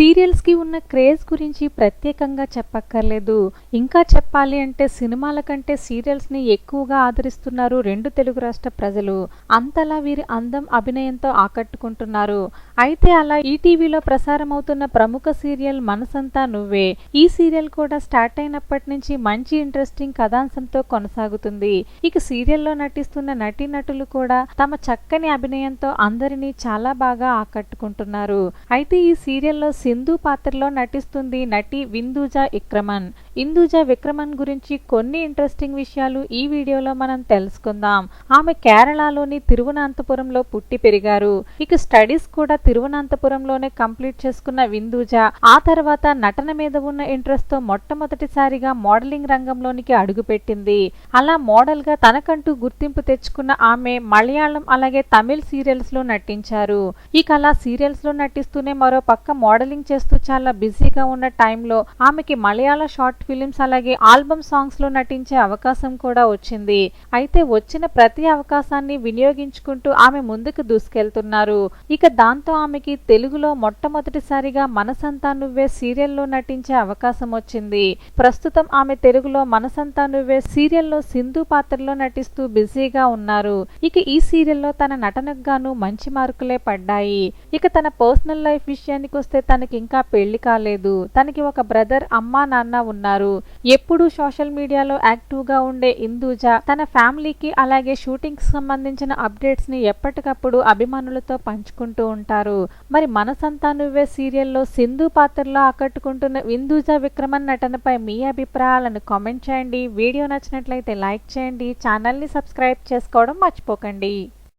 సీరియల్స్కి ఉన్న క్రేజ్ గురించి ప్రత్యేకంగా చెప్పక్కర్లేదు. ఇంకా చెప్పాలి అంటే సినిమాల కంటే సీరియల్స్ని ఎక్కువగా ఆదరిస్తున్నారు రెండు తెలుగు రాష్ట్ర ప్రజలు. అంతలా వీరి అందం అభినయంతో ఆకట్టుకుంటున్నారు. అయితే అలా ఈటీవీలో ప్రసారం అవుతున్న ప్రముఖ సీరియల్ మనసంతా నువ్వే. ఈ సీరియల్ కూడా స్టార్ట్ అయినప్పటి నుంచి మంచి ఇంట్రెస్టింగ్ కథాంశంతో కొనసాగుతుంది. ఇక సీరియల్లో నటిస్తున్న నటీనటులు కూడా తమ చక్కని అభినయంతో అందరినీ చాలా బాగా ఆకట్టుకుంటున్నారు. అయితే ఈ సీరియల్లో సింధు పాత్రలో నటిస్తుంది నటి విందూజా ఇక్రమన్ ఇందూజా విక్రమన్ గురించి కొన్ని ఇంట్రెస్టింగ్ విషయాలు ఈ వీడియోలో మనం తెలుసుకుందాం. ఆమె కేరళలోని తిరువనంతపురంలో పుట్టి పెరిగారు. ఇక స్టడీస్ కూడా తిరువనంతపురంలోనే కంప్లీట్ చేసుకున్న విందూజ ఆ తర్వాత నటన మీద ఉన్న ఇంట్రెస్ట్తో మొట్టమొదటిసారిగా మోడలింగ్ రంగంలోనికి అడుగుపెట్టింది. అలా మోడల్గా తనకంటూ గుర్తింపు తెచ్చుకున్న ఆమె మలయాళం అలాగే తమిళ్ సీరియల్స్లో నటించారు. ఇక అలా సీరియల్స్లో నటిస్తూనే మరో పక్క మోడలింగ్ చేస్తూ చాలా బిజీగా ఉన్న టైంలో ఆమెకి మలయాళ షార్ట్ ఫిలిమ్స్ అలాగే ఆల్బమ్ సాంగ్స్లో నటించే అవకాశం కూడా వచ్చింది. అయితే వచ్చిన ప్రతి అవకాశాన్ని వినియోగించుకుంటూ ఆమె ముందుకు దూసుకెళ్తున్నారు. ఇక దాంతో ఆమెకి తెలుగులో మొట్టమొదటిసారిగా మనసంతా నువ్వే సీరియల్లో నటించే అవకాశం వచ్చింది. ప్రస్తుతం ఆమె తెలుగులో మనసంతా నువ్వే సీరియల్లో సింధు పాత్రలో నటిస్తూ బిజీగా ఉన్నారు. ఇక ఈ సీరియల్లో తన నటనకు గాను మంచి మార్కులే పడ్డాయి. ఇక తన పర్సనల్ లైఫ్ విషయానికి వస్తే తనకి ఇంకా పెళ్ళి కాలేదు. తనకి ఒక బ్రదర్ అమ్మా నాన్న ఉన్నారు. ఎప్పుడూ సోషల్ మీడియాలో యాక్టివ్గా ఉండే ఇందూజ తన ఫ్యామిలీకి అలాగే షూటింగ్ సంబంధించిన అప్డేట్స్ని ఎప్పటికప్పుడు అభిమానులతో పంచుకుంటూ ఉంటారు. మరి మనసంతా నువ్వే సీరియల్లో సింధు పాత్రలో ఆకట్టుకుంటున్న విందూజా విక్రమన్ నటనపై మీ అభిప్రాయాలను కామెంట్ చేయండి. వీడియో నచ్చినట్లయితే లైక్ చేయండి. ఛానల్ని సబ్స్క్రైబ్ చేసుకోవడం మర్చిపోకండి.